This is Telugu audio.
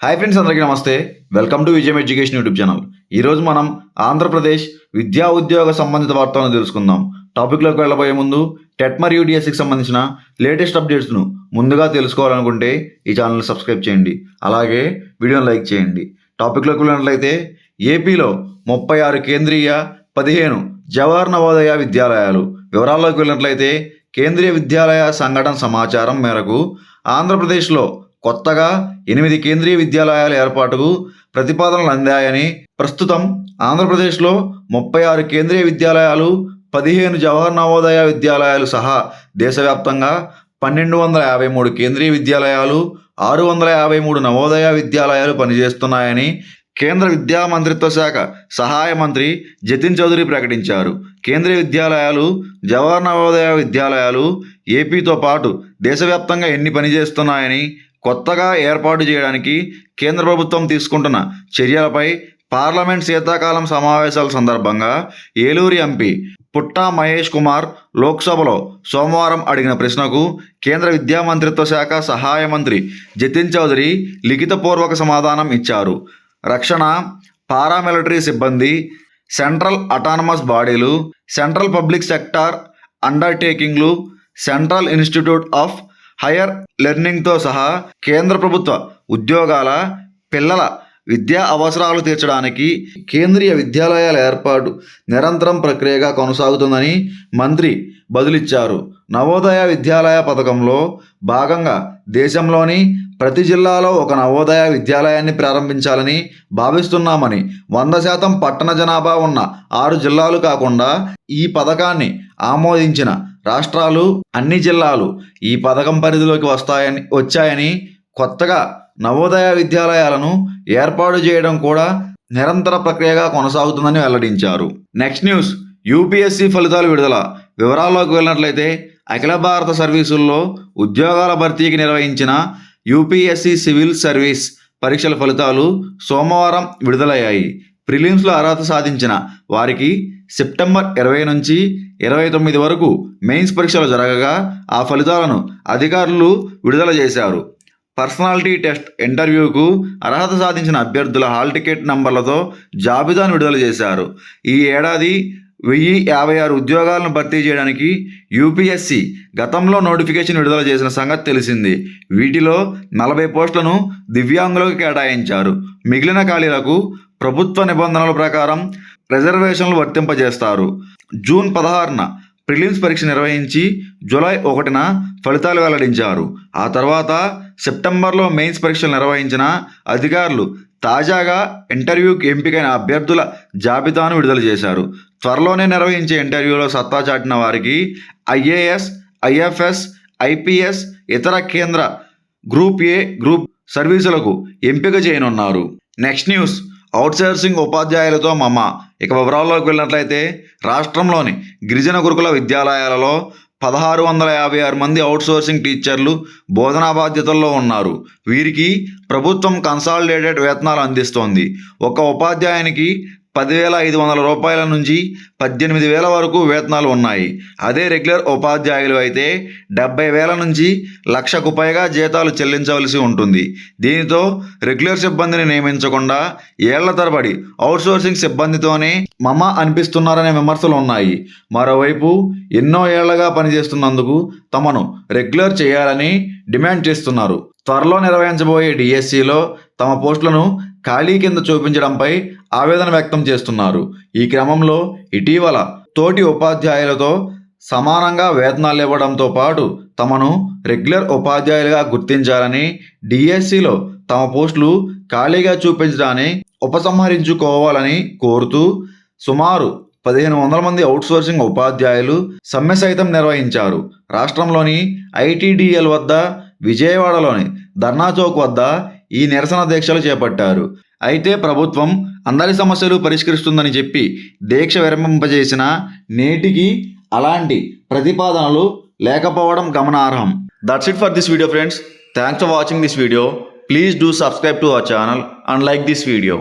హాయ్ ఫ్రెండ్స్ అందరికీ నమస్తే. Welcome to Vijayam education YouTube channel ఈరోజు మనం ఆంధ్రప్రదేశ్ విద్యా ఉద్యోగ సంబంధిత వార్తలను తెలుసుకుందాం. టాపిక్లోకి వెళ్ళబోయే ముందు టెట్ మరియు డిఎస్సికి సంబంధించిన లేటెస్ట్ అప్డేట్స్ను ముందుగా తెలుసుకోవాలనుకుంటే ఈ ఛానల్ని సబ్స్క్రైబ్ చేయండి. అలాగే వీడియోని లైక్ చేయండి. టాపిక్లోకి వెళ్ళినట్లయితే ఏపీలో ముప్పై ఆరు కేంద్రీయ పదిహేను జవహర్ నవోదయ విద్యాలయాలు. వివరాల్లోకి వెళ్ళినట్లయితే కేంద్రీయ విద్యాలయ సంఘటన సమాచారం మేరకు ఆంధ్రప్రదేశ్లో కొత్తగా ఎనిమిది కేంద్రీయ విద్యాలయాల ఏర్పాటుకు ప్రతిపాదనలు అందాయని ప్రస్తుతం ఆంధ్రప్రదేశ్లో ముప్పై ఆరు కేంద్రీయ విద్యాలయాలు పదిహేను జవహర్ నవోదయ విద్యాలయాలు సహా దేశవ్యాప్తంగా పన్నెండు వందల యాభై మూడు కేంద్రీయ విద్యాలయాలు ఆరు వందల యాభై మూడు నవోదయ విద్యాలయాలు పనిచేస్తున్నాయని కేంద్ర విద్యా మంత్రిత్వ శాఖ సహాయ మంత్రి జతిన్ చౌదరి ప్రకటించారు. కేంద్రీయ విద్యాలయాలు జవహర్ నవోదయ విద్యాలయాలు ఏపీతో పాటు దేశవ్యాప్తంగా ఎన్ని పనిచేస్తున్నాయని కొత్తగా ఏర్పాటు చేయడానికి కేంద్ర ప్రభుత్వం తీసుకుంటున్న చర్యలపై పార్లమెంట్ శీతాకాలం సమావేశాల సందర్భంగా ఏలూరు ఎంపీ పుట్టా మహేష్ కుమార్ లోక్సభలో సోమవారం అడిగిన ప్రశ్నకు కేంద్ర విద్యా మంత్రిత్వ శాఖ సహాయ మంత్రి జతిన్ చౌదరి లిఖితపూర్వక సమాధానం ఇచ్చారు. రక్షణ పారామిలిటరీ సిబ్బంది సెంట్రల్ అటానమస్ బాడీలు సెంట్రల్ పబ్లిక్ సెక్టార్ అండర్టేకింగ్లు సెంట్రల్ ఇన్స్టిట్యూట్ ఆఫ్ హయ్యర్ లెర్నింగ్తో సహా కేంద్ర ప్రభుత్వ ఉద్యోగాల పిల్లల విద్యా అవసరాలు తీర్చడానికి కేంద్రీయ విద్యాలయాల ఏర్పాటు నిరంతరం ప్రక్రియగా కొనసాగుతుందని మంత్రి బదులిచ్చారు. నవోదయ విద్యాలయ పథకంలో భాగంగా దేశంలోని ప్రతి జిల్లాలో ఒక నవోదయ విద్యాలయాన్ని ప్రారంభించాలని భావిస్తున్నామని వంద శాతం పట్టణ జనాభా ఉన్న ఆరు జిల్లాలు కాకుండా ఈ పథకాన్ని ఆమోదించిన రాష్ట్రాలు అన్ని జిల్లాలు ఈ పథకం పరిధిలోకి వస్తాయని వచ్చాయని కొత్తగా నవోదయ విద్యాలయాలను ఏర్పాటు చేయడం కూడా నిరంతర ప్రక్రియగా కొనసాగుతుందని వెల్లడించారు. నెక్స్ట్ న్యూస్ యూపీఎస్సీ ఫలితాలు విడుదల. వివరాల్లోకి వెళ్ళినట్లయితే అఖిల భారత సర్వీసుల్లో ఉద్యోగాల భర్తీకి నిర్వహించిన యూపీఎస్సీ సివిల్ సర్వీస్ పరీక్షల ఫలితాలు సోమవారం విడుదలయ్యాయి. ప్రిలిమ్స్లో అర్హత సాధించిన వారికి సెప్టెంబర్ ఇరవై నుంచి ఇరవై తొమ్మిది వరకు మెయిన్స్ పరీక్షలు జరగగా ఆ ఫలితాలను అధికారులు విడుదల చేశారు. పర్సనాలిటీ టెస్ట్ ఇంటర్వ్యూకు అర్హత సాధించిన అభ్యర్థుల హాల్ టికెట్ నంబర్లతో జాబితాను విడుదల చేశారు. ఈ ఏడాది వెయ్యి యాభై ఆరు ఉద్యోగాలను భర్తీ చేయడానికి యూపీఎస్సి గతంలో నోటిఫికేషన్ విడుదల చేసిన సంగతి తెలిసింది. వీటిలో నలభై పోస్టులను దివ్యాంగులకు కేటాయించారు. మిగిలిన ఖాళీలకు ప్రభుత్వ నిబంధనల ప్రకారం రిజర్వేషన్లు వర్తింపజేస్తారు. జూన్ పదహారున ప్రిలిమ్స్ పరీక్ష నిర్వహించి జూలై ఒకటిన ఫలితాలు వెల్లడించారు. ఆ తర్వాత సెప్టెంబర్లో మెయిన్స్ పరీక్షలు నిర్వహించిన అధికారులు తాజాగా ఇంటర్వ్యూకి ఎంపికైన అభ్యర్థుల జాబితాను విడుదల చేశారు. త్వరలోనే నిర్వహించే ఇంటర్వ్యూలో సత్తా చాటిన వారికి ఐఏఎస్ ఐఎఫ్ఎస్ ఐపీఎస్ ఇతర కేంద్ర గ్రూప్ ఏ గ్రూప్ సర్వీసులకు ఎంపిక చేయనున్నారు. నెక్స్ట్ న్యూస్ అవుట్సోర్సింగ్ ఉపాధ్యాయులతో మమ ఇక వివరాల్లోకి వెళ్ళినట్లయితే రాష్ట్రంలోని గిరిజన గురుకుల విద్యాలయాలలో పదహారు వందల యాభై ఆరు మంది అవుట్సోర్సింగ్ టీచర్లు బోధనా బాధ్యతల్లో ఉన్నారు. వీరికి ప్రభుత్వం కన్సాలిడేటెడ్ వేతనాలు అందిస్తోంది. ఒక ఉపాధ్యాయునికి పదివేల ఐదు వందల రూపాయల నుంచి పద్దెనిమిది వేల వరకు వేతనాలు ఉన్నాయి. అదే రెగ్యులర్ ఉపాధ్యాయులు అయితే డెబ్బై వేల నుంచి లక్షకు పైగా జీతాలు చెల్లించవలసి ఉంటుంది. దీనితో రెగ్యులర్ సిబ్బందిని నియమించకుండా ఏళ్ళ తరబడి అవుట్సోర్సింగ్ సిబ్బందితోనే మమ అనిపిస్తున్నారనే విమర్శలు ఉన్నాయి. మరోవైపు ఎన్నో ఏళ్ళగా పనిచేస్తున్నందుకు తమను రెగ్యులర్ చేయాలని డిమాండ్ చేస్తున్నారు. త్వరలో నిర్వహించబోయే డిఎస్సిలో తమ పోస్టులను ఖాళీ కింద చూపించడంపై ఆవేదన వ్యక్తం చేస్తున్నారు. ఈ క్రమంలో ఇటీవల తోటి ఉపాధ్యాయులతో సమానంగా వేతనాలు ఇవ్వడంతో పాటు తమను రెగ్యులర్ ఉపాధ్యాయులుగా గుర్తించాలని డిఎస్సిలో తమ పోస్టులు ఖాళీగా చూపించడాన్ని ఉపసంహరించుకోవాలని కోరుతూ సుమారు పదిహేను వందల మంది అవుట్సోర్సింగ్ ఉపాధ్యాయులు సమ్మె సైతం నిర్వహించారు. రాష్ట్రంలోని ఐటీడీఎల్ వద్ద విజయవాడలోని ధర్నా చౌక్ వద్ద ఈ నిరసన దీక్షలు చేపట్టారు. అయితే ప్రభుత్వం అందరి సమస్యలు పరిష్కరిస్తుందని చెప్పి దీక్ష విరమింపజేసిన నేటికి అలాంటి ప్రతిపాదనలు లేకపోవడం గమనార్హం. That's it for this video friends thanks for watching this video please do subscribe to our channel and like this video